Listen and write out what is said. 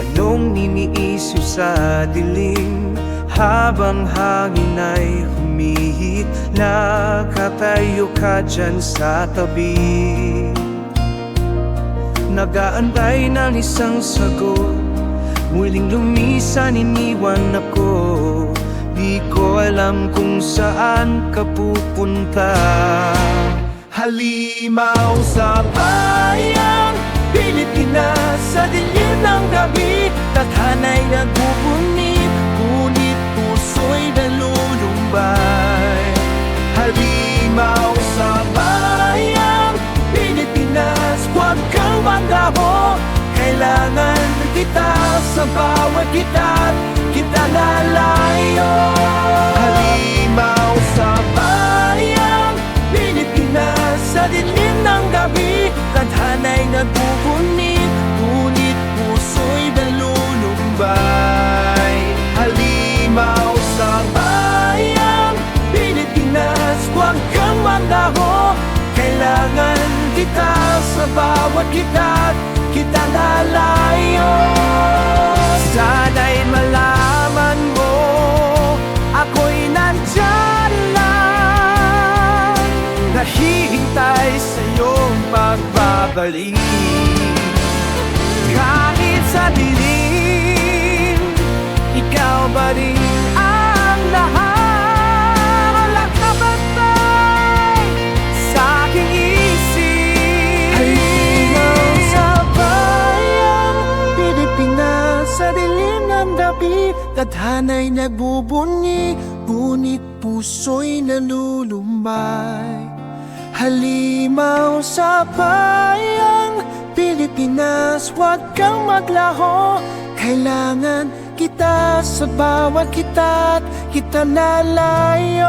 Anong iniisip sa dilim? Habang hangin ay humihit Nakatayo ka dyan sa tabi. Nagaantay ng isang sagot Muling lumisan, iniwan ako. Di ko alam kung saan ka pupunta. Halimaw sa bayang Pilipinas Sa dilim ng gabi Tathanay nagpupunit Ngunit puso'y nalulumbay Halimaw sa bayang Pilipinas Huwag kang maglaho Kailangan kita sa bawat kita Kita lalayo. Halimaw sa bayang Pilipinas Sa dilim ng gabi Tadhana'y nagpupunit kita Kita lalayo. Sana'y malaman mo Ako'y nandyan lang. Nahihintay sa iyong pagbabalik. Kahit sa dilim gabi Tadhana'y nagbubunyi Ngunit puso'y nalulumbay. Halimaw sa bayang Pilipinas Huwag kang maglaho. Kailangan kita sa bawat kita't Kita nalay